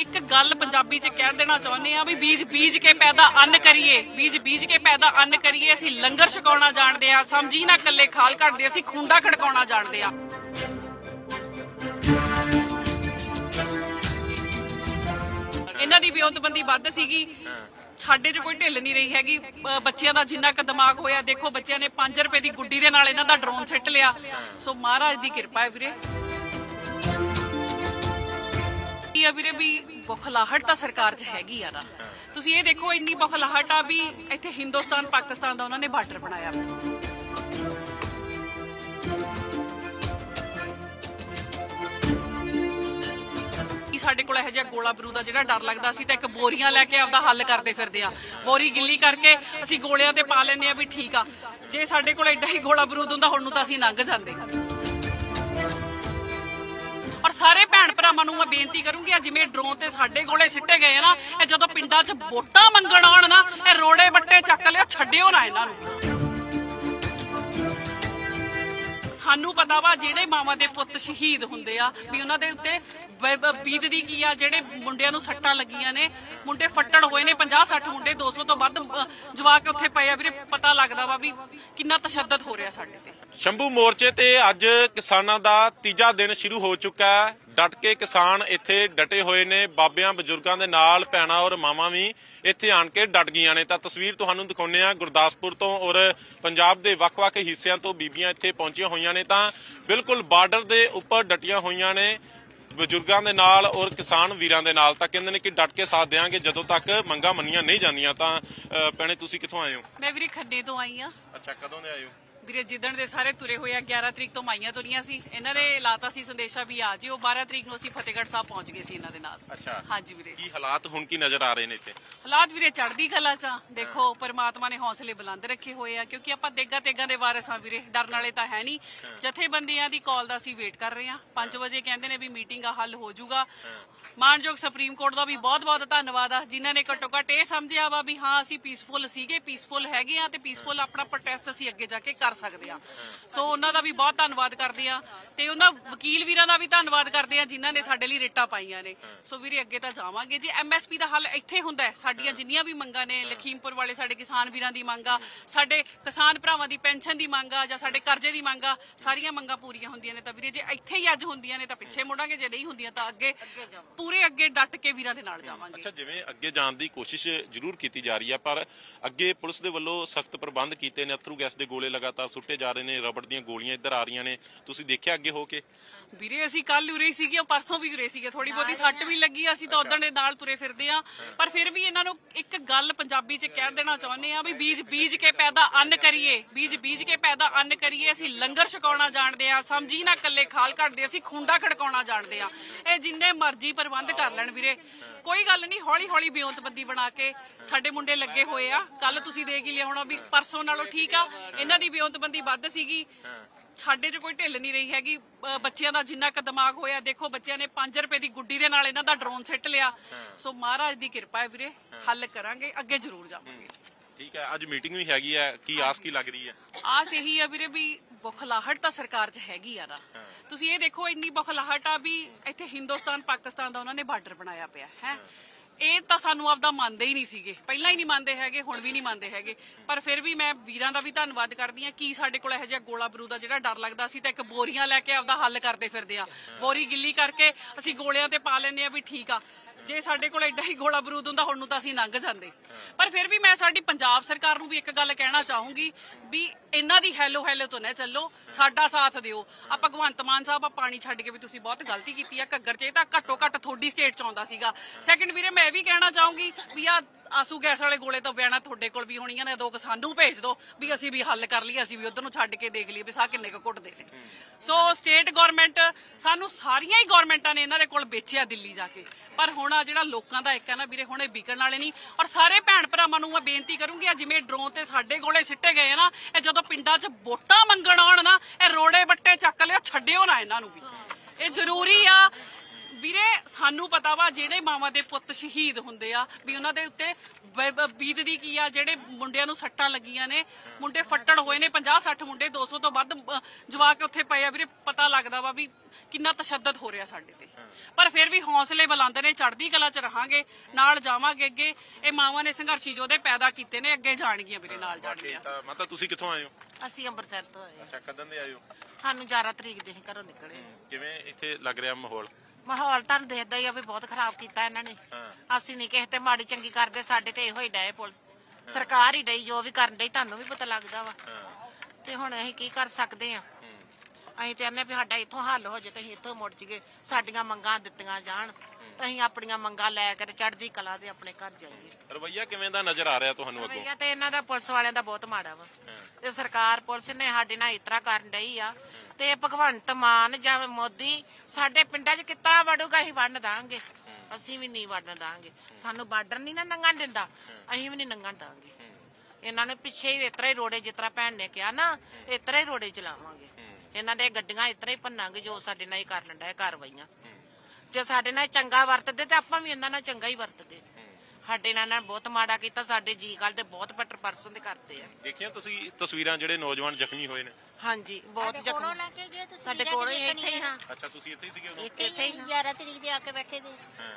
ਇੱਕ ਗੱਲ ਪੰਜਾਬੀ ਚ ਕਹਿ ਦੇਣਾ ਚਾਹੁੰਦੇ ਆ ਵੀ ਬੀਜ ਬੀਜ ਕੇ ਪੈਦਾ ਅੰਨ ਕਰੀਏ ਬੀਜ ਬੀਜ ਕੇ ਪੈਦਾ ਅੰਨ ਕਰੀਏ ਅਸੀਂ ਲੰਗਰ ਛਕਾਉਣਾ ਜਾਣਦੇ ਆ ਸਮਝੀ ਨਾ ਕੱਲੇ ਖਾਲ ਕੱਢਦੇ ਅਸੀਂ ਖੁੰਡਾ ਖੜਕਾਉਣਾ ਜਾਣਦੇ ਆ ਇਹਨਾਂ ਦੀ ਵਿਉਂਤਬੰਦੀ ਵੱਧ ਸੀਗੀ। ਸਾਡੇ 'ਚ ਕੋਈ ਢਿੱਲ ਨਹੀਂ ਰਹੀ ਹੈਗੀ। ਅ, ਬੱਚਿਆਂ ਦਾ ਜਿੰਨਾ ਕੁ ਦਿਮਾਗ ਹੋਇਆ ਦੇਖੋ ਬੱਚਿਆਂ ਨੇ 5 ਰੁਪਏ ਦੀ ਗੁੱਡੀ ਦੇ ਨਾਲ ਇਹਨਾਂ ਦਾ ਡਰੋਨ ਸਿੱਟ ਲਿਆ। ਸੋ ਮਹਾਰਾਜ ਦੀ ਕਿਰਪਾ ਹੈ ਵੀਰੇ। ਕੀ ਆ ਵੀਰੇ ਵੀ ਬਖਲਾਹਟ ਤਾਂ ਸਰਕਾਰ 'ਚ ਹੈਗੀ ਆ ਨਾ। ਤੁਸੀਂ ਇਹ ਦੇਖੋ, ਇੰਨੀ ਬਖਲਾਹਟ ਆ ਵੀ ਇੱਥੇ ਹਿੰਦੁਸਤਾਨ, ਪਾਕਿਸਤਾਨ ਦਾ ਉਹਨਾਂ ਨੇ ਬਾਰਡਰ ਬਣਾਇਆ। ਸਾਡੇ ਕੋਲ ਇਹੋ ਜਿਹਾ ਗੋਲਾ ਬਰੂਦ ਦਾ ਜਿਹੜਾ ਡਰ ਲੱਗਦਾ ਸੀ, ਤਾਂ ਇੱਕ ਬੋਰੀਆਂ ਲੈ ਕੇ ਆਪਦਾ ਹੱਲ ਕਰਦੇ ਫਿਰਦੇ ਆ। ਬੋਰੀ ਗਿੱਲੀ ਕਰਕੇ ਅਸੀਂ ਗੋਲਿਆਂ ਤੇ ਪਾ ਲੈਂਦੇ ਆ ਵੀ ਠੀਕ ਆ। ਜੇ ਸਾਡੇ ਕੋਲ ਐਡਾ ਹੀ ਗੋਲਾ ਬਰੂਦ ਹੁੰਦਾ, ਹੁਣ ਨੂੰ ਤਾਂ ਅਸੀਂ ਲੰਘ ਜਾਂਦੇ। ਸਾਰੇ ਭੈਣ ਭਰਾਵਾਂ ਨੂੰ ਮੈਂ ਬੇਨਤੀ ਕਰੂੰਗੀ ਆ, ਜਿਵੇਂ ਡਰੋਨ ਤੇ ਸਾਡੇ ਗੋਲੇ ਸਿੱਟੇ ਗਏ ਆ ਨਾ, ਇਹ ਜਦੋਂ ਪਿੰਡਾਂ 'ਚ ਵੋਟਾਂ ਮੰਗਣ ਆਉਣ ਨਾ, ਇਹ ਰੋੜੇ ਬੱਟੇ ਚੱਕ ਲਿਓ ਛੱਡਿਓ ਨਾ ਇਹਨਾਂ ਨੂੰ। ਸਾਨੂੰ ਪਤਾ ਵਾ ਜਿਹੜੇ ਮਾਵਾਂ ਦੇ ਪੁੱਤ ਸ਼ਹੀਦ ਹੁੰਦੇ ਆ ਵੀ ਉਹਨਾਂ ਦੇ ਉੱਤੇ ਬ- ਕੀ ਆ ਜਿਹੜੇ ਮੁੰਡਿਆਂ ਨੂੰ ਸੱਟਾਂ ਲੱਗੀਆਂ ਨੇ ਮੁੰਡੇ ਫੱਟੜ ਹੋਏ ਨੇ 50 60 ਮੁੰਡੇ 200 ਤੋਂ ਵੱਧ ਅ, ਜਵਾਕ ਉੱਥੇ ਪਏ ਆ ਵੀਰੇ ਪਤਾ ਲੱਗਦਾ ਵਾ ਵੀ ਕਿੰਨਾ ਤਸ਼ੱਦਦ ਹੋ ਰਿਹਾ ਸਾਡੇ ਤੇ। ਸ਼ੰਭੂ ਮੋਰਚੇ ਤੇ ਅੱਜ ਕਿਸਾਨਾਂ ਦਾ ਤੀਜਾ ਦਿਨ ਸ਼ੁਰੂ ਹੋ ਚੁੱਕਾ ਹੈ। ਡਟ ਕੇ ਕਿਸਾਨ ਇੱਥੇ ਡਟੇ ਹੋਏ ਨੇ ਬਾਬਿਆਂ ਬਜ਼ੁਰਗਾਂ ਦੇ ਨਾਲ ਭੈਣਾਂ ਔਰ ਮਾਵਾਂ ਵੀ ਇੱਥੇ ਆਣ ਕੇ ਡਟ ਗਈਆਂ ਨੇ। ਤਾਂ ਤਸਵੀਰ ਤੁਹਾਨੂੰ ਦਿਖਾਉਂਦੇ ਆ ਗੁਰਦਾਸਪੁਰ ਤੋਂ ਔਰ ਪੰਜਾਬ ਦੇ ਵੱਖ-ਵੱਖ ਹਿੱਸਿਆਂ ਤੋਂ ਬੀਬੀਆਂ ਇੱਥੇ ਪਹੁੰਚੀਆਂ ਹੋਈਆਂ ਨੇ। ਤਾਂ ਬਿਲਕੁਲ ਬਾਰਡਰ ਦੇ ਉੱਪਰ ਡਟੀਆਂ ਹੋਈਆਂ ਨੇ ਬਜ਼ੁਰਗਾਂ ਦੇ ਨਾਲ ਔਰ ਕਿਸਾਨ ਵੀਰਾਂ ਦੇ ਨਾਲ। ਤਾਂ ਕਹਿੰਦੇ ਨੇ ਕਿ ਡਟ ਕੇ ਸਾਥ ਦੇਵਾਂਗੇ ਜਦੋਂ ਤੱਕ ਮੰਗਾਂ ਮੰਨੀਆਂ ਨਹੀਂ ਜਾਂਦੀਆਂ ਤਾਂ ਭੈਣੇ ਤੁਸੀਂ ਕਿੱਥੋਂ ਆਏ ਹੋ? ਮੈਂ ਵੀਰੇ ਖੰਨੇ ਤੋਂ ਆਈ ਆ ਅੱਛਾ ਕਦੋਂ ਦੇ ਆਏ ਹੋ? ਵੀਰੇ ਜਿੱਦਣ ਦੇ ਸਾਰੇ ਤੁਰੇ ਹੋਏ ਆ 11 ਤਰੀਕ ਤੋਂ ਮਾਈਆਂ ਤੁਰੀਆਂ ਸੀ ਇਹਨਾਂ ਨੇ ਲਾਤਾ ਸੀ ਸੰਦੇਸ਼ਾ ਵੀ ਆ ਜਿਓ 12 ਤਰੀਕ ਨੂੰ ਅਸੀਂ ਫਤਿਹਗੜ੍ਹ ਸਾਹਿਬ ਪਹੁੰਚ ਗਏ ਸੀ ਇਹਨਾਂ ਦੇ ਨਾਲ। ਅੱਛਾ। ਹਾਂਜੀ ਵੀਰੇ। ਕੀ ਹਾਲਾਤ ਹੁਣ ਕੀ ਨਜ਼ਰ ਆ ਰਹੇ ਨੇ ਇੱਥੇ? ਹਾਲਾਤ ਵੀਰੇ ਚੜ੍ਹਦੀ ਕਲਾ ਚ ਆ। ਦੇਖੋ ਪਰਮਾਤਮਾ ਨੇ ਹੌਸਲੇ ਬੁਲੰਦ ਰੱਖੇ ਹੋਏ ਆ ਕਿਉਂਕਿ ਆਪਾਂ ਦੇਗਾ ਤੇਗਾ ਦੇ ਵਾਰਿਸ ਆ ਵੀਰੇ ਡਰਨ ਵਾਲੇ ਤਾਂ ਹੈ ਨਹੀਂ। ਜਥੇਬੰਦੀਆਂ ਦੀ ਕਾਲ ਦਾ ਅਸੀਂ ਵੇਟ ਕਰ ਰਹੇ ਆ 5 ਵਜੇ ਕਹਿੰਦੇ ਨੇ ਵੀ ਮੀਟਿੰਗ ਆ ਹੱਲ ਹੋ ਜਾਊਗਾ। ਮਾਨਯੋਗ ਸੁਪਰੀਮ ਕੋਰਟ ਦਾ ਵੀ ਬਹੁਤ-ਬਹੁਤ ਧੰਨਵਾਦ ਆ ਜਿਨ੍ਹਾਂ ਨੇ ਘੱਟੋ ਘੱਟ ਇਹ ਸਮਝਿਆ ਵਾ ਵੀ ਹਾਂ ਅਸੀਂ ਪੀਸਫੁਲ ਸੀਗੇ ਪੀਸਫੁਲ ਹੈਗੇ ਆ ਤੇ ਪੀਸਫੁਲ ਆਪਣਾ ਪ੍ਰੋਟੈਸਟ ਅਸੀਂ ਅੱਗੇ ਜਾ ਕੇ ਕਰ ਸਕਦੇ ਆ। ਸੋ ਉਹਨਾਂ ਦਾ ਵੀ ਬਹੁਤ ਧੰਨਵਾਦ ਕਰਦੇ ਆ ਤੇ ਉਹਨਾਂ ਵਕੀਲ ਵੀਰਾਂ ਦਾ ਵੀ ਧੰਨਵਾਦ ਕਰਦੇ ਆ ਜਿਨ੍ਹਾਂ ਨੇ ਸਾਡੇ ਲਈ ਰਿਟਾਂ ਪਾਈਆਂ ਨੇ। ਸੋ ਵੀਰੇ, ਅੱਗੇ ਤਾਂ ਜਾਵਾਂਗੇ। ਜੇ ਐਮਐਸਪੀ ਦਾ ਹੱਲ ਇੱਥੇ ਹੁੰਦਾ ਹੈ, ਸਾਡੀਆਂ ਜਿੰਨੀਆਂ ਵੀ ਮੰਗਾਂ ਨੇ, ਲਖੀਮਪੁਰ ਵਾਲੇ ਸਾਡੇ ਕਿਸਾਨ ਵੀਰਾਂ ਦੀ ਮੰਗ ਆ, ਸਾਡੇ ਕਿਸਾਨ ਭਰਾਵਾਂ ਦੀ ਪੈਨਸ਼ਨ ਦੀ ਮੰਗ ਆ ਜਾਂ ਸਾਡੇ ਕਰਜ਼ੇ ਦੀ ਮੰਗ ਆ, ਸਾਰੀਆਂ ਮੰਗਾਂ ਪੂਰੀਆਂ ਹੁੰਦੀਆਂ ਨੇ ਤਾਂ ਵੀਰੇ, ਜੇ ਇੱਥੇ ਹੀ ਅੱਜ ਹੁੰਦੀਆਂ ਨੇ ਤਾਂ ਪਿੱਛੇ ਮੁੜਾਂਗੇ, ਜੇ ਨਹੀਂ ਹੁੰਦੀਆਂ ਤਾਂ ਅੱਗੇ ਪੂਰੇ ਅੱਗੇ ਡਟ ਕੇ ਵੀਰਾਂ ਦੇ ਨਾਲ ਜਾਵਾਂਗੇ। ਅੱਛਾ, ਜਿਵੇਂ ਅੱਗੇ ਜਾਣ ਦੀ ਕੋਸ਼ਿਸ਼ ਜ਼ਰੂਰ ਕੀਤੀ ਜਾ ਰਹੀ ਹੈ ਪਰ ਅੱਗੇ ਪੁਲਿਸ ਦੇ ਵੱਲੋਂ ਸਖਤ ਪ੍ਰਬੰਧ ਕੀਤੇ ਨੇ, ਅਥਰੂ ਗੈਸ ਦੇ ਗੋਲੇ ਲਗਾਤਾਰ ਸੁੱਟੇ ਜਾ ਰਹੇ ਨੇ ਰਬੜ ਦੀਆਂ ਗੋਲੀਆਂ ਇੱਧਰ ਆ ਰਹੀਆਂ ਨੇ। ਤੁਸੀਂ ਦੇਖਿਆ ਅੱਗੇ ਹੋ ਕੇ? ਵੀਰੇ ਅਸੀਂ ਕੱਲ ਉਰੇ ਸੀਗੇ ਪਰਸੋਂ ਵੀ ਉਰੇ ਸੀਗੇ। ਥੋੜੀ ਬਹੁਤੀ ਸੱਟ ਵੀ ਲੱਗੀ ਅਸੀਂ ਤਾਂ ਉਦੋਂ ਦੇ ਨਾਲ ਤੁਰੇ ਫਿਰਦੇ ਆ। ਪਰ ਫਿਰ ਵੀ ਇਹਨਾਂ ਨੂੰ ਇੱਕ ਗੱਲ ਪੰਜਾਬੀ ਚ ਕਹਿ ਦੇਣਾ ਚਾਹੁੰਦੇ ਆ ਵੀ ਬੀਜ ਬੀਜ ਕੇ ਪੈਦਾ ਅੰਨ ਕਰੀਏ। ਬੀਜ ਬੀਜ ਕੇ ਪੈਦਾ ਅੰਨ ਕਰੀਏ ਅਸੀਂ ਲੰਗਰ ਛਕਾਉਣਾ ਜਾਣਦੇ ਆ ਸਮਝੀ ਨਾ ਕੱਲੇ ਖਾਲ ਕੱਢਦੇ ਅਸੀਂ ਖੁੰਡਾ ਖੜਕਾਉਣਾ ਜਾਣਦੇ ਆ। ਇਹ ਜਿੰਨੇ ਮਰਜ਼ੀ ਪ੍ਰਬੰਧ ਕਰ ਲੈਣ ਵੀਰੇ। ਕੋਈ ਗੱਲ ਨਹੀਂ ਹੌਲੀ ਹੌਲੀ ਬਿਉਂਤਬੰਦੀ ਬਣਾ ਕੇ ਸਾਡੇ ਮੁੰਡੇ ਲੱਗੇ ਹੋਏ ਆ। ਕੱਲ ਤੁਸੀਂ ਦੇਖ ਹੀ ਲਿਆ ਹੋਣਾ ਵੀ ਪਰਸੋਂ ਨਾਲੋਂ ਠੀਕ ਆ। ਇਹਨਾਂ ਦੀ ਬਿਉਂਤਬੰਦੀ ਵੱਧ ਸੀਗੀ। ਸਾਡੇ 'ਚ ਕੋਈ ਢਿੱਲ ਨਹੀਂ ਰਹੀ ਹੈਗੀ। ਬੱਚਿਆਂ ਦਾ ਜਿੰਨਾ ਕ ਦਿਮਾਗ ਹੋਇਆ ਦੇਖੋ ਬੱਚਿਆਂ ਨੇ 5 ਰੁਪਏ ਦੀ ਗੁੱਡੀ ਦੇ ਨਾਲ ਇਹਨਾਂ ਦਾ ਡਰੋਨ ਸਿੱਟ ਲਿਆ। ਸੋ ਮਹਾਰਾਜ ਦੀ ਕਿਰਪਾ ਹੈ ਵੀਰੇ। ਹੱਲ ਕਰਾਂਗੇ ਅੱਗੇ ਜ਼ਰੂਰ ਜਾਵਾਂਗੇ। ਠੀਕ ਹੈ ਅੱਜ ਮੀਟਿੰਗ ਵੀ ਹੈਗੀ ਹੈ ਕੀ ਆਸ ਕੀ ਲੱਗ ਰਹੀ ਹੈ? ਆਸ ਇਹੀ ਆ ਵੀਰੇ ਵੀ ਬਖਲਾਹਟ ਤਾਂ ਸਰਕਾਰ 'ਚ ਹੈਗੀ ਆ ਨਾ। ਤੁਸੀਂ ਇਹ ਦੇਖੋ, ਇੰਨੀ ਬਖਲਾਹਟ ਆ ਵੀ ਇੱਥੇ ਹਿੰਦੁਸਤਾਨ, ਪਾਕਿਸਤਾਨ ਦਾ ਉਹਨਾਂ ਨੇ ਬਾਰਡਰ ਬਣਾਇਆ ਪਿਆ, ਹੈ। ਇਹ ਤਾਂ ਸਾਨੂੰ ਆਪਦਾ ਮੰਨਦੇ ਹੀ ਨਹੀਂ ਸੀਗੇ। ਪਹਿਲਾਂ ਹੀ ਨਹੀਂ ਮੰਨਦੇ ਹੈਗੇ, ਹੁਣ ਵੀ ਨਹੀਂ ਮੰਨਦੇ ਹੈਗੇ। ਪਰ ਫਿਰ ਵੀ ਮੈਂ ਵੀਰਾਂ ਦਾ ਵੀ ਧੰਨਵਾਦ ਕਰਦੀ ਆ ਕੀ ਸਾਡੇ ਕੋਲ ਇਹੋ ਜਿਹਾ ਗੋਲਾ ਬਰੂਦ ਦਾ ਜਿਹੜਾ ਡਰ ਲੱਗਦਾ ਸੀ ਤਾਂ ਇੱਕ ਬੋਰੀਆਂ ਲੈ ਕੇ ਆਪਦਾ ਹੱਲ ਕਰਦੇ ਫਿਰਦੇ ਆ। ਬੋਰੀ ਗਿੱਲੀ ਕਰਕੇ ਅਸੀਂ ਗੋਲਿਆਂ ਤੇ ਪਾ ਲੈਂਦੇ ਆ ਵੀ ਠੀਕ ਆ। ਜੇ ਸਾਡੇ ਕੋਲ ਐਡਾ ਹੀ ਗੋਲਾ ਬਰੂਦ ਹੁੰਦਾ, ਹੁਣ ਨੂੰ ਤਾਂ ਅਸੀਂ ਲੰਘ ਜਾਂਦੇ। ਪਰ ਫਿਰ ਵੀ ਮੈਂ ਸਾਡੀ ਪੰਜਾਬ ਸਰਕਾਰ ਨੂੰ ਵੀ ਇੱਕ ਗੱਲ ਕਹਿਣਾ ਚਾਹੂੰਗੀ ਵੀ ਇਹਨਾਂ ਦੀ ਹੈਲੋ ਹੈਲੋ ਤੋਂ ਨਾ ਚੱਲੋ, ਸਾਡਾ ਸਾਥ ਦਿਓ। ਆ ਭਗਵੰਤ ਮਾਨ ਸਾਹਿਬ ਆ ਪਾਣੀ ਛੱਡ ਕੇ ਵੀ ਤੁਸੀਂ ਬਹੁਤ ਗਲਤੀ ਕੀਤੀ ਆ। ਘੱਗਰ ਚ ਇਹ ਤਾਂ ਘੱਟੋ ਘੱਟ ਤੁਹਾਡੀ ਸਟੇਟ ਚ ਆਉਂਦਾ ਸੀਗਾ। ਸੈਕੰਡ ਵੀਰੇ, ਮੈਂ ਇਹ ਵੀ ਕਹਿਣਾ ਚਾਹੂੰਗੀ ਵੀ ਆ ਆਸੂ ਗੈਸ ਵਾਲੇ ਗੋਲੇ ਤੋਂ ਬਿਆਨਾ ਤੁਹਾਡੇ ਕੋਲ ਵੀ ਹੋਣੀਆਂ ਨੇ ਦੋ ਕੁ ਸਾਨੂੰ ਭੇਜ ਦਿਓ ਵੀ ਅਸੀਂ ਵੀ ਹੱਲ ਕਰ ਲਈਏ, ਅਸੀਂ ਵੀ ਉਧਰ ਨੂੰ ਛੱਡ ਕੇ ਦੇਖ ਲਈਏ ਵੀ ਸਾਹ ਕਿੰਨੇ ਕੁ ਘੁੱਟਦੇ ਨੇ। ਸੋ ਸਟੇਟ ਗਵਰਨਮੈਂਟ ਸਾਨੂੰ ਸਾਰੀਆਂ ਹੀ ਗਵਰਨਮੈਂਟਾਂ ਨੇ ਇਹਨਾਂ ਦੇ ਕੋਲ ਵੇਚਿਆ ਦਿੱਲੀ ਜਾ ਕੇ। ਪਰ ਹੁਣ ਆ ਜਿਹੜਾ ਲੋਕਾਂ ਦਾ ਇੱਕ ਹੈ ਨਾ ਵੀਰੇ, ਹੁਣ ਇਹ ਵਿਕਣ ਵਾਲੇ ਨਹੀਂ। ਔਰ ਸਾਰੇ ਭੈਣ ਭਰਾਵਾਂ ਨੂੰ ਮੈਂ ਬੇਨਤੀ ਕਰੂੰਗੀ ਆ ਜਿਵੇਂ ਡਰੋਨ ਤੇ ਸਾਡੇ ਗੋਲੇ ਸਿੱਟੇ ਗਏ ਆ ਨਾ, ਇਹ ਜਦੋਂ ਪਿੰਡਾਂ 'ਚ ਵੋਟਾਂ ਮੰਗਣ ਆਉਣ ਨਾ, ਇਹ ਰੋੜੇ ਬੱਟੇ ਚੱਕ ਲਿਓ ਛੱਡਿਓ ਨਾ ਇਹਨਾਂ ਨੂੰ ਵੀ। ਇਹ ਜ਼ਰੂਰੀ ਆ। ਵੀਰੇ, ਸਾਨੂੰ ਪਤਾ ਵਾ, ਜਿਹੜੇ ਮਾਵਾਂ ਦੇ ਪੁੱਤ ਸ਼ਹੀਦ ਹੁੰਦੇ ਆ, ਵੀ ਉਹਨਾਂ ਦੇ ਉੱਤੇ ਬੀਤਦੀ ਕੀ ਆ? ਜਿਹੜੇ ਮੁੰਡਿਆਂ ਨੂੰ ਸੱਟਾਂ ਲੱਗੀਆਂ ਨੇ ਮੁੰਡੇ ਫੱਟੜ ਹੋਏ ਨੇ 50 60 ਮੁੰਡੇ 200 ਤੋਂ ਵੱਧ ਅ, ਜਵਾਕ ਉੱਥੇ ਪਏ ਆ। ਵੀਰੇ ਪਤਾ ਲੱਗਦਾ ਵਾ ਵੀ ਕਿੰਨਾ ਤਸ਼ੱਦਦ ਹੋ ਰਿਹਾ ਸਾਡੇ ਤੇ। ਪਰ ਫਿਰ ਵੀ ਹੌਸਲੇ ਬੁਲੰਦ ਨੇ ਚੜ੍ਹਦੀ ਕਲਾ 'ਚ ਰਹਾਂਗੇ ਨਾਲ ਜਾਵਾਂਗੇ ਅੱਗੇ। ਇਹ ਮਾਵਾਂ ਨੇ ਸੰਘਰਸ਼ੀ ਯੋਧੇ ਪੈਦਾ ਕੀਤੇ ਨੇ ਅੱਗੇ ਜਾਣਗੀਆਂ ਮੇਰੇ ਨਾਲ ਜਾਣਗੀਆਂ। ਤਾਂ ਮਾਤਾ ਤੁਸੀਂ ਕਿੱਥੋਂ ਆਏ ਹੋ? ਅਸੀਂ ਅੰਮ੍ਰਿਤਸਰ ਤੋਂ ਆਏ ਅੱਛਾ ਕਦੋਂ ਦੇ ਆਏ ਹੋ? ਸਾਨੂੰ 11 ਤਰੀਕ ਦੇ ਘਰੋਂ ਨਿਕਲੇ ਕਿਵੇਂ ਇੱਥੇ ਲੱਗ ਰਿਹਾ ਮਾਹੌਲ? ਮਾਹੌਲ ਤੁਹਾਨੂੰ ਦੇਖਦਾ ਹੀ ਆ ਵੀ ਬਹੁਤ ਖਰਾਬ ਕੀਤਾ ਇਹਨਾਂ ਨੇ। ਅਸੀਂ ਨਹੀਂ ਕਿਸੇ ਤੇ ਮਾੜੀ ਚੰਗੀ ਕਰਦੇ ਸਾਡੇ ਤੇ ਇਹੋ ਹੀ ਡਏ ਪੁਲਿਸ। ਸਰਕਾਰ ਹੀ ਡਈ ਜੋ ਵੀ ਕਰਨ ਡਈ ਤੁਹਾਨੂੰ ਵੀ ਪਤਾ ਲੱਗਦਾ ਵਾ। ਤੇ ਹੁਣ ਅਸੀਂ ਕੀ ਕਰ ਸਕਦੇ ਆ? ਅਸੀਂ ਤੇ ਆਨੇ ਵੀ ਸਾਡਾ ਇੱਥੋਂ ਹੱਲ ਹੋ ਜੇ ਤੇ ਅਸੀਂ ਇੱਥੋਂ ਮੁੜ ਜੀਏ ਸਾਡੀਆਂ ਮੰਗਾਂ ਦਿੱਤੀਆਂ ਜਾਣ। ਤਾਂ ਅਸੀਂ ਆਪਣੀਆਂ ਮੰਗਾਂ ਲੈ ਕੇ ਤੇ ਚੜ੍ਹਦੀ ਕਲਾ ਦੇ ਆਪਣੇ ਘਰ ਜਾਈਏ। ਰਵਈਆ ਕਿਵੇਂ ਦਾ ਨਜ਼ਰ ਆ ਰਿਹਾ ਤੁਹਾਨੂੰ ਅੱਗੋਂ? ਰਵੱਈਆ ਤੇ ਇਹਨਾਂ ਦਾ ਪੁਲਿਸ ਵਾਲਿਆਂ ਦਾ ਬਹੁਤ ਮਾੜਾ ਵਾ। ਤੇ ਸਰਕਾਰ ਪੁਲਿਸ ਨੇ ਸਾਡੇ ਨਾਲ ਇਤਰਾ ਕਰਨ ਡਈ ਆ ਤੇ ਭਗਵੰਤ ਮਾਨ ਜਾਂ ਮੋਦੀ ਸਾਡੇ ਪਿੰਡਾਂ 'ਚ ਕਿੱਤਾ ਵੜੂਗਾ ਅਸੀਂ ਵੜਨ ਦਾਂਗੇ। ਅਸੀਂ ਵੀ ਨਹੀਂ ਵੜਨ ਦਾਂਗੇ। ਸਾਨੂੰ ਬਾਰਡਰ ਨਹੀਂ ਨਾ ਨੰਗਣ ਦਿੰਦਾ। ਅਸੀਂ ਵੀ ਨਹੀਂ ਨੰਗਣ ਦਾਂਗੇ। ਇਹਨਾਂ ਨੇ ਪਿੱਛੇ ਹੀ ਇਤਰਾ ਹੀ ਰੋੜੇ ਜਿਤਰਾ ਭੈਣ ਨੇ ਕਿਹਾ ਨਾ ਇਤਰਾ ਹੀ ਰੋੜੇ ਚਲਾਵਾਂਗੇ। ਇਹਨਾਂ ਦੇ ਗੱਡੀਆਂ ਇਤਰਾ ਹੀ ਭੰਨਾਂਗੇ ਜੋ ਸਾਡੇ ਨਾਲ ਹੀ ਕਰਨ ਡਏ ਕਾਰਵਾਈਆਂ। ਜੇ ਸਾਡੇ ਨਾਲ ਚੰਗਾ ਵਰਤਦੇ ਤੇ ਆਪਾਂ ਵੀ ਇਹਨਾਂ ਨਾਲ ਚੰਗਾ ਹੀ ਵਰਤਦੇ। ਸਾਡੇ ਨਾਲ ਇਹਨਾਂ ਨੇ ਬਹੁਤ ਮਾੜਾ ਕੀਤਾ ਸਾਡੇ ਜੀ ਗੱਲ ਤੇ ਬਹੁਤ ਪੱਟਰ ਪਰਸਨ ਦੇ ਕਰਦੇ ਆ। ਦੇਖੀਆਂ ਤੁਸੀਂ ਤਸਵੀਰਾਂ ਜਿਹੜੇ ਨੌਜਵਾਨ ਜ਼ਖਮੀ ਹੋਏ ਨੇ? ਹਾਂਜੀ ਬਹੁਤ ਕੋਲੋਂ ਜ਼ਖਮ। ਲੈ ਕੇ ਗਏ ਤੁਸੀਂ ਸਾਡੇ ਕੋਲ ਹੀ ਇੱਥੇ ਹੀ ਹਾਂ। ਅੱਛਾ ਤੁਸੀਂ ਇੱਥੇ ਹੀ ਸੀਗੇ ਉਦੋਂ? ਇੱਥੇ ਹੀ 11 ਤਰੀਕ ਦੇ ਆ ਕੇ ਬੈਠੇ ਦੇ। ਹਾਂ।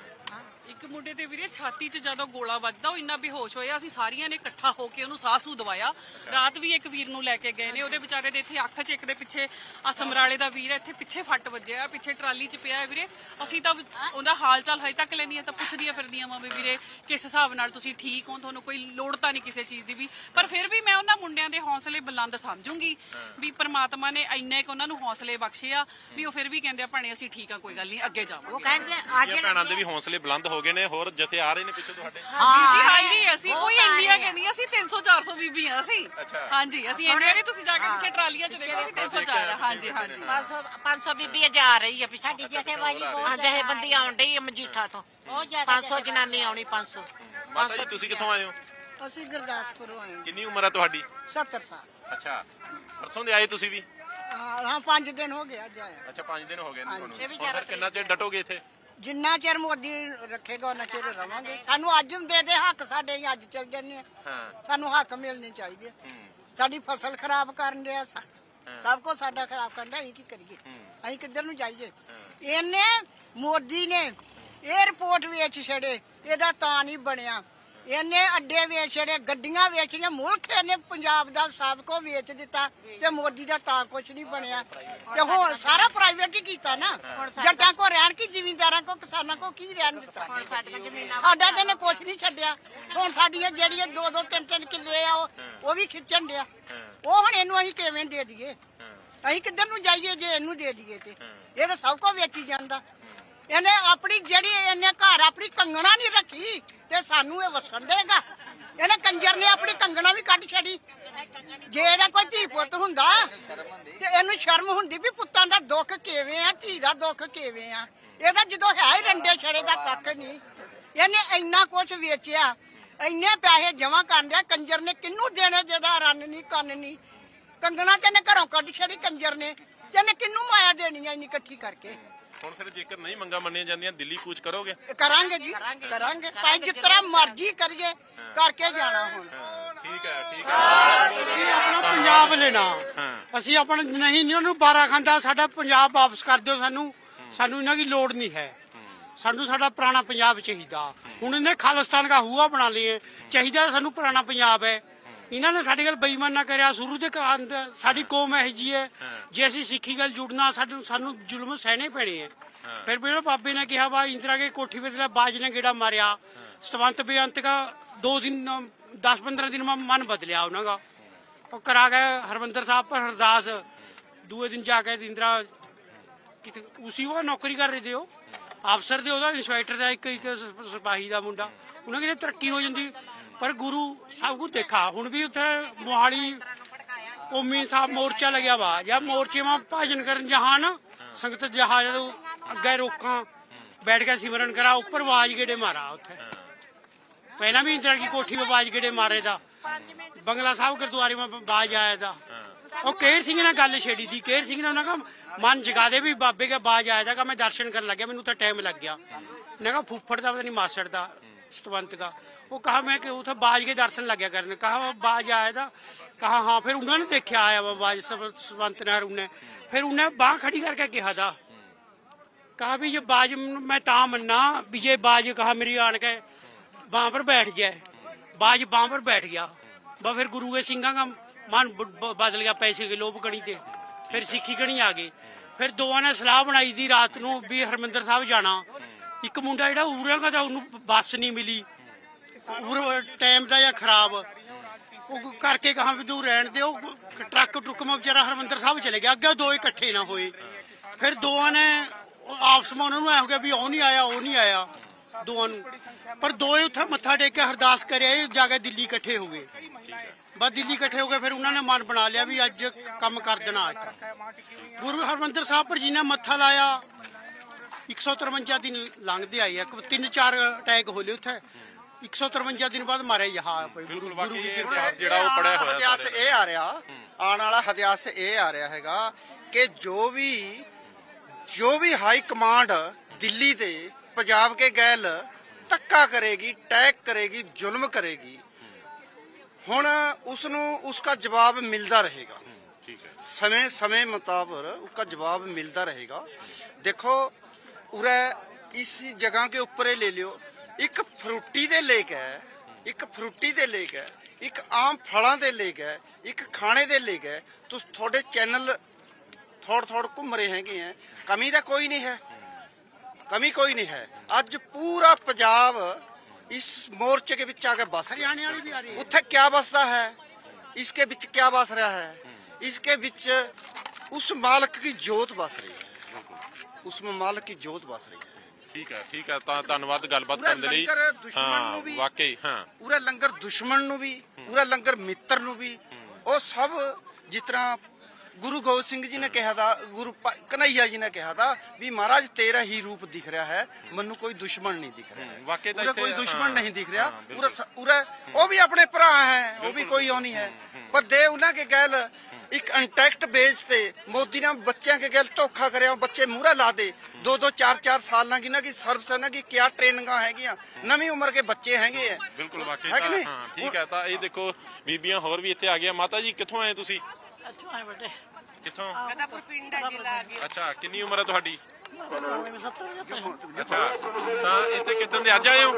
ਇੱਕ ਮੁੰਡੇ ਤੇ ਵੀਰੇ ਛਾਤੀ 'ਚ ਜਦੋਂ ਗੋਲਾ ਵੱਜਦਾ ਉਹ ਇੰਨਾ ਬੇਹੋਸ਼ ਹੋਇਆ ਅਸੀਂ ਸਾਰੀਆਂ ਨੇ ਇਕੱਠਾ ਹੋ ਕੇ ਉਹਨੂੰ ਸਾਹ ਸੂ ਦਵਾਇਆ। ਰਾਤ ਵੀ ਇੱਕ ਵੀਰ ਨੂੰ ਲੈ ਕੇ ਗਏ ਨੇ ਉਹਦੇ ਵਿਚਾਰੇ ਦੇ ਇੱਥੇ ਅੱਖ 'ਚ ਇੱਕ ਦੇ ਪਿੱਛੇ ਆ ਸਮਰਾਲੇ ਦਾ ਵੀਰ ਹੈ ਇੱਥੇ ਪਿੱਛੇ ਫੱਟ ਵੱਜਿਆ ਪਿੱਛੇ ਟਰਾਲੀ 'ਚ ਪਿਆ ਹੈ ਵੀਰੇ। ਅਸੀਂ ਤਾਂ ਉਹਦਾ ਹਾਲ ਚਾਲ ਹਜੇ ਤੱਕ ਲੈਣੀਆਂ ਤਾਂ ਪੁੱਛਦੀਆਂ ਫਿਰਦੀਆਂ ਵਾਂ ਵੀ ਵੀਰੇ ਕਿਸ ਹਿਸਾਬ ਨਾਲ ਤੁਸੀਂ ਠੀਕ ਹੋ? ਤੁਹਾਨੂੰ ਕੋਈ ਲੋੜ ਤਾਂ ਨਹੀਂ ਕਿਸੇ ਚੀਜ਼ ਦੀ ਵੀ। ਪਰ ਫਿਰ ਵੀ ਮੈਂ ਉਹਨਾਂ ਮੁੰਡਿਆਂ ਦੇ ਹੌਸਲੇ ਬੁਲੰਦ ਸਮਝੂੰਗੀ ਵੀ ਪ੍ਰਮਾਤਮਾ ਨੇ ਇੰਨੇ ਕੁ ਉਹਨਾਂ ਨੂੰ ਹੌਸਲੇ ਬਖਸ਼ੇ ਆ ਵੀ ਉਹ ਫਿਰ ਵੀ ਕਹਿੰਦੇ ਆ ਭਾਣੇ ਅਸੀਂ ਠੀਕ ਆ ਕੋਈ ਗੱਲ ਨਹੀਂ ਅੱਗੇ ਜਾਵਾਂਗੇ। ਉਹ ਅੱਜ ਇਹ ਭੈਣਾਂ ਦੇ ਵੀ ਹੌਸਲੇ ਬੁਲੰਦ ਹੋ ਗਏ ਨੇ ਹੋਰ ਜਥੇ ਆ ਰਹੇ ਨੇ ਪਿੱਛੇ ਤੁਹਾਡੇ? ਵੀਰ ਜੀ ਹਾਂਜੀ ਅਸੀਂ ਕੋਈ ਇੰਡੀਆ ਕੇ ਨਹੀਂ ਅਸੀਂ 300 400 ਬੀਬੀਆਂ ਅਸੀਂ। ਅੱਛਾ। ਹਾਂਜੀ ਅਸੀਂ ਇੰਡੀਆ ਨਹੀਂ ਤੁਸੀਂ ਜਾ ਕੇ ਪਿੱਛੇ ਟਰਾਲੀਆਂ 'ਚ ਦੇਖੋ ਅਸੀਂ 304 ਆ ਹਾਂਜੀ ਹਾਂਜੀ। 500 500 ਬੀਬੀ ਜਾ ਰਹੀ ਆ ਪਿੱਛੇ। ਸਾਡੀ ਜਥੇਬਾਜੀ ਬਹੁਤ ਹਾਂ ਜਿਹੇ ਬੰਦੀ ਆਉਣ ਡਈ ਆ ਮਜੀਠਾ ਤੋਂ। ਬਹੁਤ ਜ਼ਿਆਦਾ 500 ਜਨਾਨੀ ਆਉਣੀ 500 ਮਾਤਾ ਜੀ ਤੁਸੀਂ ਕਿੱਥੋਂ ਆਏ ਹੋ? ਅਸੀਂ ਗੁਰਦਾਸਪੁਰੋਂ ਆਏ ਕਿੰਨੀ ਉਮਰ ਹੈ ਤੁਹਾਡੀ? 70 ਸਾਲ। ਅੱਛਾ। ਪਰਸੋਂ ਦੇ ਆਏ ਤੁਸੀਂ ਵੀ? ਹਾਂ ਹਾਂ 5 ਦਿਨ ਹੋ ਗਏ ਅੱਜ ਆਇਆ ਅੱਛਾ 5 ਦਿਨ ਹੋ ਗਏ ਨੇ ਤੁਹਾਨੂੰ। ਇਹ ਵੀ ਹੁਣ ਫਿਰ ਕਿੰਨਾ ਚਿਰ ਡਟੋਗੇ ਇੱਥੇ? ਜਿੰਨਾ ਚਿਰ ਮੋਦੀ ਰੱਖੇਗਾ ਉਹਨਾਂ ਚਿਰ ਰਵਾਂਗੇ। ਸਾਨੂੰ ਅੱਜ ਦੇ ਦੇ ਹੱਕ ਸਾਡੇ ਹੀ ਅੱਜ ਚੱਲ ਜੰਨੇ ਆ। ਹਾਂ। ਸਾਨੂੰ ਹੱਕ ਮਿਲਣੇ ਚਾਹੀਦੇ ਹੂੰ। ਸਾਡੀ ਫਸਲ ਖਰਾਬ ਕਰਨ ਰਿਹਾ ਸਭ ਕੁਝ ਸਾਡਾ ਖਰਾਬ ਕਰਦਾ ਅਸੀਂ ਕੀ ਕਰੀਏ? ਅਸੀਂ ਕਿੱਧਰ ਨੂੰ ਜਾਈਏ? ਇਹਨੇ ਮੋਦੀ ਨੇ ਇਹ ਰਿਪੋਰਟ ਵੇਚ ਛੜੇ ਇਹਦਾ ਤਾਂ ਨਹੀਂ ਬਣਿਆ। ਇਹਨੇ ਅੱਡੇ ਵੇਚ ਛੜੇ ਗੱਡੀਆਂ ਵੇਚੀਆਂ ਮੁਲਕ ਇਹਨੇ ਪੰਜਾਬ ਦਾ ਸਭ ਕੋ ਵੇਚ ਦਿੱਤਾ ਤੇ ਮੋਦੀ ਦਾ ਤਾਂ ਕੁਝ ਨਹੀਂ ਬਣਿਆ। ਤੇ ਹੁਣ ਸਾਰਾ ਪ੍ਰਾਈਵੇਟ ਹੀ ਕੀਤਾ ਨਾ। ਜੱਟਾਂ ਕੋ ਰਹਿਣ ਕੀ ਜ਼ਿਮੀਂਦਾਰਾਂ ਕੋ ਕਿਸਾਨਾਂ ਕੋ ਕੀ ਰਹਿਣ ਦਿੱਤਾ? ਸਾਡਾ ਤੇ ਨੇ ਕੁਝ ਨਹੀਂ ਛੱਡਿਆ। ਹੁਣ ਸਾਡੀਆਂ ਜਿਹੜੀਆਂ ਦੋ ਦੋ ਤਿੰਨ ਤਿੰਨ ਕਿੱਲੇ ਆ ਉਹ ਉਹ ਵੀ ਖਿੱਚਣ ਡਿਆ। ਉਹ ਹੁਣ ਇਹਨੂੰ ਅਸੀਂ ਕਿਵੇਂ ਦੇ ਦਈਏ? ਅਸੀਂ ਕਿੱਧਰ ਨੂੰ ਜਾਈਏ ਜੇ ਇਹਨੂੰ ਦੇ ਦਈਏ ਤੇ? ਇਹ ਤਾਂ ਸਭ ਕੋ ਵੇਚੀ ਜਾਂਦਾ। ਇਹਨੇ ਆਪਣੀ ਜਿਹੜੀ ਇਹਨੇ ਘਰ ਆਪਣੀ ਕੰਗਣਾ ਨਹੀਂ ਰੱਖੀ ਤੇ ਸਾਨੂੰ ਇਹ ਵਸਣ ਦੇਗਾ। ਇਹਨੇ ਕੰਜਰ ਨੇ ਆਪਣੀ ਕੰਗਣਾ ਵੀ ਕੱਢ ਛੜੀ ਜੇ ਇਹਦਾ ਕੋਈ ਧੀ ਪੁੱਤ ਹੁੰਦਾ ਤੇ ਇਹਨੂੰ ਸ਼ਰਮ ਹੁੰਦੀ ਵੀ ਪੁੱਤਾਂ ਦਾ ਦੁੱਖ ਕਿਵੇਂ ਆ, ਧੀ ਦਾ ਦੁੱਖ ਕਿਵੇਂ ਆ। ਇਹਦਾ ਜਦੋਂ ਹੈ ਹੀ ਰੰਡੇ ਛੜੇ ਦਾ ਕੱਖ ਨਹੀਂ। ਇਹਨੇ ਇੰਨਾ ਕੁਝ ਵੇਚਿਆ, ਇੰਨੇ ਪੈਸੇ ਜਮਾ ਕਰਨ ਡਿਆ ਕੰਜਰ ਨੇ ਕਿੰਨੂੰ ਦੇਣੇ ਜਿਹਦਾ ਰੰਨ ਨਹੀਂ, ਕੰਨ ਨਹੀਂ। ਕੰਗਣਾ ਤੇ ਨੇ ਘਰੋਂ ਕੱਢ ਛੜੀ ਕੰਜਰ ਨੇ ਤੇ ਇਹਨੇ ਕਿੰਨੂੰ ਮਾਇਆ ਦੇਣੀ ਆ ਇੰਨੀ ਇਕੱਠੀ ਕਰਕੇ? ਹੁਣ ਫਿਰ ਜੇਕਰ ਨਹੀਂ ਮੰਗਾ ਮੰਨੀਆਂ ਜਾਂਦੀਆਂ ਦਿੱਲੀ ਕੂਚ ਕਰੋਗੇ? ਕਰਾਂਗੇ ਜੀ ਕਰਾਂਗੇ ਭਾਈ ਜਿਸ ਤਰ੍ਹਾਂ ਮਰਜ਼ੀ ਕਰੀਏ ਕਰਕੇ ਜਾਣਾ ਹੁਣ। ਠੀਕ ਹੈ ਠੀਕ ਹੈ। ਆਪਣਾ ਪੰਜਾਬ ਲੈਣਾ। ਅਸੀਂ ਆਪਣਾ ਨਹੀਂ ਨਹੀਂ ਉਹਨੂੰ ਬਾਰਾ ਖਾਂਦਾ ਸਾਡਾ ਪੰਜਾਬ ਵਾਪਸ ਕਰ ਦਿਓ ਸਾਨੂੰ। ਸਾਨੂੰ ਇਹਨਾਂ ਦੀ ਲੋੜ ਨਹੀਂ ਹੈ। ਸਾਨੂੰ ਸਾਡਾ ਪੁਰਾਣਾ ਪੰਜਾਬ ਚਾਹੀਦਾ। ਹੁਣ ਇਹਨੇ ਖਾਲਿਸਤਾਨ ਦਾ ਹੂਆ ਬਣਾ ਲਏ ਚਾਹੀਦਾ ਸਾਨੂੰ ਪੁਰਾਣਾ ਪੰਜਾਬ ਹੈ। ਇਹਨਾਂ ਨੇ ਸਾਡੇ ਨਾਲ ਬੇਈਮਾਨ ਕਰਿਆ ਸ਼ੁਰੂ ਦੇ ਸਾਡੀ ਕੌਮ ਇਹੋ ਜੀ ਹੈ। ਜੇ ਅਸੀਂ ਸਿੱਖੀ ਗੱਲ ਜੁੜਨਾ ਸਾਨੂੰ ਸਾਨੂੰ ਜ਼ੁਲਮ ਸਹਿਣੇ ਪੈਣੇ ਹੈ। ਫਿਰ ਵੀ ਉਹ ਬਾਬੇ ਨੇ ਕਿਹਾ ਵਾ ਇੰਦਰਾ ਕੇ ਕੋਠੀ ਬਦਲਾ ਬਾਜ ਨੇ ਗੇੜਾ ਮਾਰਿਆ। ਸਤਵੰਤ ਬੇਅੰਤ ਦਾ ਦੋ ਦਿਨ 10 15 ਦਿਨ ਮਨ ਬਦਲਿਆ ਉਹਨਾਂ ਦਾ। ਉਹ ਕਰਾ ਗਏ ਹਰਮੰਦਰ ਸਾਹਿਬ ਪਰ ਅਰਦਾਸ ਦੂਏ ਦਿਨ ਜਾ ਕੇ ਇੰਦਰਾ ਕਿਤੇ ਉਸੇ ਉਹ ਨੌਕਰੀ ਕਰ ਰਹੇ ਦੇ ਉਹ। ਅਫਸਰ ਦੇ ਉਹਦਾ ਇੰਸਪੈਕਟਰ ਦਾ ਇੱਕ ਇੱਕ ਸਿਪਾਹੀ ਦਾ ਮੁੰਡਾ। ਉਹਨਾਂ ਕਿਤੇ ਤਰੱਕੀ ਹੋ ਜਾਂਦੀ। ਪਰ ਗੁਰੂ ਸਭ ਕੁਝ ਦੇਖਾ। ਹੁਣ ਵੀ ਉੱਥੇ ਮੋਹਾਲੀ ਕੌਮੀ ਸਾਹਿਬ ਮੋਰਚਾ ਲੱਗਿਆ ਵਾ। ਜਾਂ ਮੋਰਚੇ ਮਾ ਭਾਜਨ ਕਰਨ ਜਹਾਨ, ਸੰਗਤ ਜਹਾਜ਼ ਅੱਗੇ ਰੋਕਾਂ, ਬੈਠ ਕੇ ਸਿਮਰਨ ਕਰਾ, ਉੱਪਰ ਆਵਾਜ਼ ਗੇੜੇ ਮਾਰਾ ਉੱਥੇ। ਪਹਿਲਾਂ ਵੀ ਇੰਦਰ ਕੀ ਕੋਠੀ 'ਤੇ ਆਵਾਜ਼ ਗੇੜੇ ਮਾਰੇ ਦਾ। ਬੰਗਲਾ ਸਾਹਿਬ ਗੁਰਦੁਆਰੇ ਮਾ ਬਾਜ ਆਇਆ ਦਾ। ਉਹ ਕੇਰ ਸਿੰਘ ਨੇ ਗੱਲ ਛੇੜੀ ਦੀ। ਕੇਰ ਸਿੰਘ ਨੇ ਉਹਨਾਂ ਦਾ ਮਨ ਜਗਾ ਦੇ ਵੀ ਬਾਬੇ ਕੇ ਬਾਜ ਆਇਆ ਦਾ ਕਿ ਮੈਂ ਦਰਸ਼ਨ ਕਰਨ ਲੱਗਿਆ, ਮੈਨੂੰ ਤਾਂ ਟਾਈਮ ਲੱਗ ਗਿਆ। ਮੈਂ ਕਿਹਾ ਫੁੱਫੜ ਦਾ, ਪਤਾ ਨਹੀਂ ਮਾਸੜ ਦਾ, ਸਤਵੰਤ ਦਾ। वो कहा मैं कि उधर बाज के दर्शन लग गया करने कहा बाज आया था कहा हाँ फिर उन्होंने देखा आया वो बाज सवंत नहर उन्हें फिर उन्हें बाह खड़ी करके कहा था कहा भी ये बाज मैं ता मन्ना भी ये बाज कहा मेरी आन के बाँ पर बैठ जाए बाज बाँ पर बैठ गया वह फिर गुरु के सिंह का मन ਬਦਲ ਗਿਆ ਪੈਸੇ ਦੇ ਲੋਭ ਕਣੀ ਤੇ ਫਿਰ ਸਿੱਖੀ ਕਣੀ ਆ ਗਈ ਫਿਰ ਦੋਵਾਂ ਨੇ ਸਲਾਹ ਬਣਾਈ ਦੀ ਰਾਤ ਨੂੰ ਵੀ ਹਰਮੰਦਰ ਸਾਹਿਬ ਜਾਣਾ ਇੱਕ ਮੁੰਡਾ ਜਿਹੜਾ ਉਰਾਂ ਦਾ ਉਹਨੂੰ ਬੱਸ ਨਹੀਂ ਮਿਲੀ ਉਰ ਟਾਈਮ ਦਾ ਜਾਂ ਖਰਾਬ। ਉਹ ਕਰਕੇ ਕਹਾ ਵੀ ਤੂੰ ਰਹਿਣ ਦਿਓ। ਟਰੱਕ ਟਰੁੱਕ ਮਾ ਵਿਚਾਰਾ ਹਰਮੰਦਰ ਸਾਹਿਬ ਚਲੇ ਗਿਆ। ਅੱਗੇ ਦੋ ਇਕੱਠੇ ਨਾ ਹੋਏ। ਫਿਰ ਦੋਵਾਂ ਨੇ ਉਹ ਆਪਸ ਵਿੱਚ ਉਹਨਾਂ ਨੂੰ ਐ ਹੋ ਗਿਆ ਵੀ ਉਹ ਨਹੀਂ ਆਇਆ, ਉਹ ਨਹੀਂ ਆਇਆ। ਦੋਵਾਂ ਨੂੰ। ਪਰ ਦੋਏ ਉੱਥੇ ਮੱਥਾ ਟੇਕ ਕੇ ਅਰਦਾਸ ਕਰਿਆ, ਇਹ ਜਾ ਕੇ ਦਿੱਲੀ ਇਕੱਠੇ ਹੋ ਗਏ। ਬਸ ਦਿੱਲੀ ਇਕੱਠੇ ਹੋ ਗਏ, ਫਿਰ ਉਹਨਾਂ ਨੇ ਮਨ ਬਣਾ ਲਿਆ ਵੀ ਅੱਜ ਕੰਮ ਕਰ ਦੇਣਾ ਅੱਜ। ਗੁਰੂ ਹਰਮੰਦਰ ਸਾਹਿਬ ਪਰ ਜੀ ਮੱਥਾ ਲਾਇਆ 153 ਦਿਨ ਲੰਘਦੇ ਆਏ ਆ। ਤਿੰਨ ਚਾਰ ਅਟੈਕ ਹੋਲੇ ਉੱਥੇ। 153 ਦਿਨ ਬਾਅਦ ਮਾਰਿਆ ਜਹਾ ਕੋਈ ਗੁਰੂ ਬਿਲਕੁਲ ਗੁਰੂ ਇਤਿਹਾਸ ਜਿਹੜਾ ਉਹ ਪੜਿਆ ਹੋਇਆ ਇਤਿਹਾਸ ਇਹ ਆ ਰਿਹਾ ਆਉਣ ਵਾਲਾ ਇਤਿਹਾਸ ਇਹ ਆ ਰਿਹਾ ਹੈਗਾ ਕਿ ਜੋ ਵੀ ਜੋ ਵੀ ਹਾਈ ਕਮਾਂਡ ਦਿੱਲੀ ਤੇ ਪੰਜਾਬ ਕੇ ਗੈਲ ਤੱਕਾ ਕਰੇਗੀ ਟੈਕ ਕਰੇਗੀ ਜ਼ੁਲਮ ਕਰੇਗੀ ਹੁਣ ਉਸ ਨੂੰ ਉਸਕਾ ਜਵਾਬ ਮਿਲਦਾ ਰਹੇਗਾ। ਦਾ। ਠੀਕ ਹੈ। ਸਮੇਂ ਸਮੇਂ ਮੁਤਾਬਰ उसका जवाब मिलता रहेगा देखो उरे इस जगह के ऊपर ही ले लियो एक फ्रूटी ਦੇ ਲੇਕ ਹੈ ਇੱਕ ਫਰੂਟੀ ਦੇ ਲੇਕ ਹੈ ਇੱਕ ਆਮ ਫਲਾਂ ਦੇ ਲੇਕ ਹੈ ਇੱਕ ਖਾਣੇ ਦੇ ਲੇਕ ਹੈ ਤੁਸੀਂ ਤੁਹਾਡੇ ਚੈਨਲ ਥੋੜ ਥੋੜ ਘੁੰਮ ਰਹੇ ਹੈਗੇ ਹੈ ਕਮੀ ਤਾਂ ਕੋਈ ਨਹੀਂ ਹੈ ਕਮੀ ਕੋਈ ਨਹੀਂ ਹੈ ਅੱਜ ਪੂਰਾ ਪੰਜਾਬ ਇਸ ਮੋਰਚੇ के ਵਿੱਚ ਆ ਕੇ ਬਸ ਗਿਆ ਹਰਿਆਣੇ ਵਾਲੀ ਵੀ ਆ ਰਹੀ ਹੈ ਉੱਥੇ ਕਿਆ ਬਸਦਾ ਹੈ इसके ਵਿੱਚ ਕਿਆ ਬਸ ਰਿਹਾ ਹੈ इसके ਵਿੱਚ उस मालिक की जोत बस रही है उस मालिक की जोत बस रही है ਠੀਕ ਹੈ ਠੀਕ ਹੈ ਤਾਂ ਧੰਨਵਾਦ ਗੱਲਬਾਤ ਕਰਨ ਦੇ ਲਈ। ਹਾਂ ਵਾਕਈ ਹਾਂ। ਪੂਰਾ ਲੰਗਰ ਦੁਸ਼ਮਣ ਨੂੰ ਵੀ ਪੂਰਾ ਲੰਗਰ ਮਿੱਤਰ ਨੂੰ ਵੀ ਉਹ ਸਭ ਜਿਸ ਤਰ੍ਹਾਂ ਗੁਰੂ ਗੋਬਿੰਦ ਸਿੰਘ ਜੀ ਨੇ ਕਿਹਾ ਦਾ ਗੁਰੂ ਕਨ੍ਹਈਆ ਜੀ ਨੇ ਕਿਹਾ ਦਾ ਵੀ ਮਹਾਰਾਜ ਤੇਰਾ ਹੀ ਰੂਪ ਦਿਖ ਰਿਹਾ ਹੈ ਮੈਨੂੰ ਕੋਈ ਦੁਸ਼ਮਣ ਨਹੀਂ ਦਿਖ ਰਿਹਾ। ਹੂੰ, ਵਾਕਈ ਤਾਂ ਕੋਈ ਦੁਸ਼ਮਣ ਹਾਂ, ਨਹੀਂ ਦਿਖ ਰਿਹਾ ਹਾਂ, ਪੂਰਾ ਪੂਰਾ ਉਹ ਵੀ ਆਪਣੇ ਭਰਾ ਹੈ ਉਹ ਵੀ ਕੋਈ ਉਹ ਨਹੀਂ ਹੈ। ਪਰ ਦੇ ਉਹਨਾਂ ਕੇ ਗੈਲ ਇੱਕ ਅੰਟੈਕਟ ਬੇਸ ਤੇ ਮੋਦੀ ਨੇ ਬੱਚਿਆਂ ਕੇ ਗੈਲ ਧੋਖਾ ਕਰਿਆ ਬੱਚੇ ਮੂਹਰੇ ਲਾ ਦੇ। ਦੋ ਦੋ ਚਾਰ ਚਾਰ ਸਾਲਾਂ ਕੀ ਨਾ ਕੀ ਸਰਵਿਸ ਨਾ ਕੀ ਕਿਆ ਟ੍ਰੇਨਿੰਗਾਂ ਹੈਗੀਆਂ ਨਵੀਂ ਉਮਰ ਕੇ ਬੱਚੇ ਹੈਗੇ ਆ। ਬਿਲਕੁਲ ਵਾਕਈ ਹੈ? ਹਾਂ ਠੀਕ ਹੈ ਤਾਂ ਇਹ ਦੇਖੋ ਬੀਬੀਆਂ ਹੋਰ ਵੀ ਇੱਥੇ ਆ ਗਈਆਂ। ਮਾਤਾ ਜੀ ਕਿੱਥੋਂ ਆਏ ਤੁਸੀਂ? ਅੱਛਾ ਬੇਟੇ ਕਿੱਥੋਂ? ਪਿੰਡ ਹੈ ਜ਼ਿਲ੍ਹਾ ਅੱਗੇ ਅੱਛਾ ਕਿੰਨੀ ਉਮਰ ਹੈ ਤੁਹਾਡੀ? ਅੱਛਾ ਤਾਂ ਇੱਥੇ ਕਿੱਦਣ ਦੇ ਅੱਜ ਆਏ ਹੋ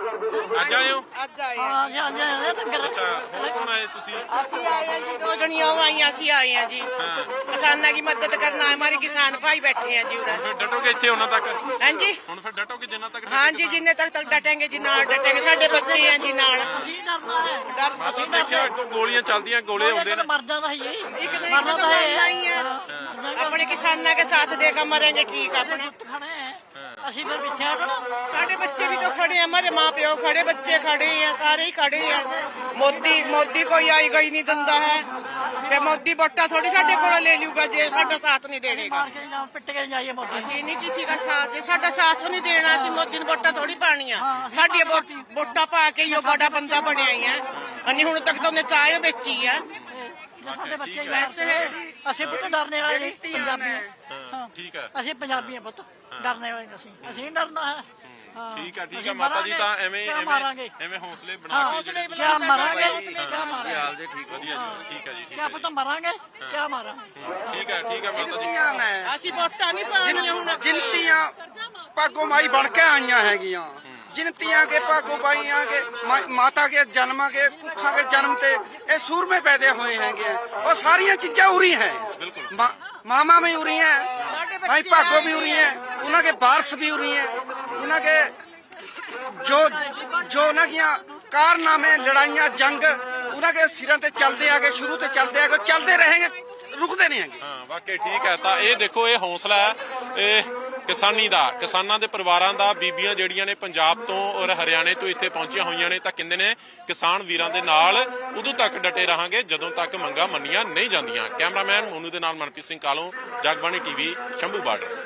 ਅੱਜ ਆਏ ਹੋ ਅੱਜ ਆਏ ਹਾਂ ਜੀ ਅੱਜ ਆਏ ਲੰਗਰ ਅੱਛਾ ਹੋਰ ਕੌਣ ਆਏ ਤੁਸੀਂ ਅਸੀਂ ਆਏ ਹਾਂ ਜੀ ਦੋ ਜਣੀਆਂ ਉਹ ਆਈਆਂ ਅਸੀਂ ਆਏ ਹਾਂ ਜੀ ਕਿਸਾਨਾਂ ਦੀ ਮਦਦ ਕਰਨਾ ਹਮਾਰੇ ਕਿਸਾਨ ਭਾਈ बैठे हैं जी उधर ਫਿਰ ਡਟੋਗੇ ਇੱਥੇ ਉਹਨਾਂ ਤੱਕ हाँ जी ਹੁਣ ਫਿਰ ਡਟੋਗੇ ਜਿੰਨਾ ਤੱਕ हाँ जी जिन्ने तक तक डटेंगे जी नाल डटेंगे साडे बच्चे हैं जी नाल ਅਸੀਂ ਡਰਨਾ ਹੈ डर ਅਸੀਂ ਦੇਖਿਆ ਅੱਗੋਂ ਗੋਲੀਆਂ ਚੱਲਦੀਆਂ ਗੋਲੇ ਆਉਂਦੇ ਨੇ ਮਰ ਜਾਂਦਾ ਹੈ ਜੀ एक दिन ਮਰਨਾ तो ਤਾਂ मरना ही ਹੈ है ਮਰ ਜਾਏਗਾ अपने किसाना के साथ देगा मरेंगे ठीक ਆਪਣੇ अपना ਪੁੱਤ ਖੜੇ ਹੈ ਅਸੀਂ ਫਿਰ ਪਿੱਛੇ ਹਟਣਾ साडे बच्चे भी तो खड़े हैं हमारे माँ प्यो खड़े बच्चे खड़े हैं सारे ही खड़े हैं मोदी मोदी कोई आई गई नहीं दंदा है कि मोदी वोटा थोड़ी साडे कोल ले लूगा जे साडा साथ नहीं देगा ਮਾਰ ਕੇ ਜਾਂ ਪਿੱਟ ਕੇ ਜਾਈਏ ਮੋਦੀ ਅਸੀਂ ਨਹੀਂ ਕਿਸੇ ਦਾ ਸਾਥ ਜੇ ਸਾਡਾ ਸਾਥ ਨਹੀਂ ਦੇਣਾ ਅਸੀਂ ਮੋਦੀ ਨੂੰ ਵੋਟਾਂ ਥੋੜੀ ਪਾਣੀਆਂ ਸਾਡੀਆਂ ਵੋਟ- ਵੋਟਾਂ ਪਾ ਕੇ ਹੀ ਉਹ ਬੜਾ ਬੰਦਾ ਬਣਿਆ ਹੀ ਆ ਅਨੀ ਹੁਣ ਤੱਕ ਤਾਂ ਉਹਨੇ ਚਾਹ ਵੇਚੀ ਆ ਸਾਡੇ ਬੱਚੇ ਵੈਸੇ ਅਸੀਂ ਪੁੱਤ ਡਰਨੇ ਵਾਲੇ ਨਹੀਂ ਪੰਜਾਬੀ। ਹਾਂ ਠੀਕ ਹੈ। ਅਸੀਂ ਪੰਜਾਬੀ ਹਾਂ। ਪੁੱਤ ਡਰਨੇ ਵਾਲੇ ਨਹੀਂ ਅਸੀਂ ਅਸੀਂ ਨਹੀਂ ਡਰਨਾ। ਹੈ। ਹਾਂ। ਠੀਕ ਹੈ ਠੀਕ ਹੈ ਅਸੀਂ ਮਾਤਾ ਜੀ ਤਾਂ ਮਰਾਂਗੇ, ਐਵੇਂ ਕਿਆ ਐਵੇਂ ਮਾਰਾਂਗੇ। ਐਵੇਂ ਹੌਸਲੇ ਹਾਂ ਬਣਾ ਕੇ ਹੌਸਲੇ ਜਿਹੜੇ- ਕਿਆ ਮਾਰਾਂਗੇ। ਕਿਆ ਮਾਰਾਂਗੇ ਵਧੀਆ ਜੀ ਠੀਕ ਹੈ ਜੀ ਠੀਕ ਕਿਆ ਹੈ ਪੁੱਤ ਮਰਾਂਗੇ ਕਿਆ ਮਾਰਾਂਗੇ? ਜੀ ਠੀਕ ਹੈ ਠੀਕ ਹੈ ਮਾਤਾ ਜੀ। ਜਿੰਤੀਆਂ ਨੇ ਅਸੀਂ ਵੋਟਾਂ ਨਹੀਂ ਪਾਣੀਆਂ ਹੁਣ। ਜਿੰਤੀਆਂ ਭਾਗੋ ਮਾਈ ਬਣ ਕੇ ਆਈਆਂ ਹੈਗੀਆਂ। ਜਿਨਤੀਆਂ ਕੇ ਭਾਗੋ ਬਾਈਆਂ ਕੇ ਮਾਤਾ ਕੇ ਜਨਮਾਂ ਕੇ ਭੁੱਖਾਂ ਕੇ ਜਨਮ ਤੇ ਇਹ ਸੂਰਮੇ ਪੈਦੇ ਹੋਏ ਹੈਗੇ ਉਹ ਸਾਰੀਆਂ ਚੀਜ਼ਾਂ ਉਰੀ ਹੈ। ਮਾਮਾ ਵੀ ਉਰੀ ਹੈ ਭਾਈ ਭਾਗੋ ਵੀ ਉਰੀ ਹੈ ਉਹਨਾਂ ਕੇ ਬਾਰਸ ਵੀ ਉਰੀ ਹੈ। ਉਹਨਾਂ ਕੇ ਜੋ ਜੋ ਨਾ ਕੀਆਂ ਕਾਰਨਾਮੇ ਲੜਾਈਆਂ ਜੰਗ ਉਹਨਾਂ ਦੇ ਸਿਰਾਂ ਤੇ ਚੱਲਦੇ ਆਗੇ ਸ਼ੁਰੂ ਤੇ ਚੱਲਦੇ ਆਗੇ ਚੱਲਦੇ ਰਹੇਗੇ ਰੁਕਦੇ ਨਹੀਂ ਹੈਗੇ। ਹਾਂ ਵਾਕਈ ਠੀਕ ਹੈ। ਤਾਂ ਇਹ ਦੇਖੋ ਇਹ ਹੌਸਲਾ ਹੈ। ਇਹ ਕਿਸਾਨੀ ਦਾ, ਕਿਸਾਨਾਂ ਦੇ ਪਰਿਵਾਰਾਂ ਦਾ, ਬੀਬੀਆਂ ਜਿਹੜੀਆਂ ਨੇ ਪੰਜਾਬ ਤੋਂ ਔਰ ਹਰਿਆਣੇ ਤੋਂ ਇੱਥੇ ਪਹੁੰਚੀਆਂ ਹੋਈਆਂ ਨੇ ਤਾਂ ਕਹਿੰਦੇ ਨੇ? ਕਿਸਾਨ ਵੀਰਾਂ ਦੇ ਨਾਲ ਉਦੋਂ ਤੱਕ ਡਟੇ ਰਹਾਂਗੇ, ਜਦੋਂ ਤੱਕ ਮੰਗਾਂ ਮੰਨੀਆਂ ਨਹੀਂ ਜਾਂਦੀਆਂ। ਕੈਮਰਾਮੈਨ ਮੋਨੂ ਦੇ ਨਾਲ ਮਨਪ੍ਰੀਤ ਸਿੰਘ ਕਾਲੋਂ, ਜਗਬਾਣੀ ਟੀਵੀ ਸ਼ੰਭੂ ਬਾਰਡਰ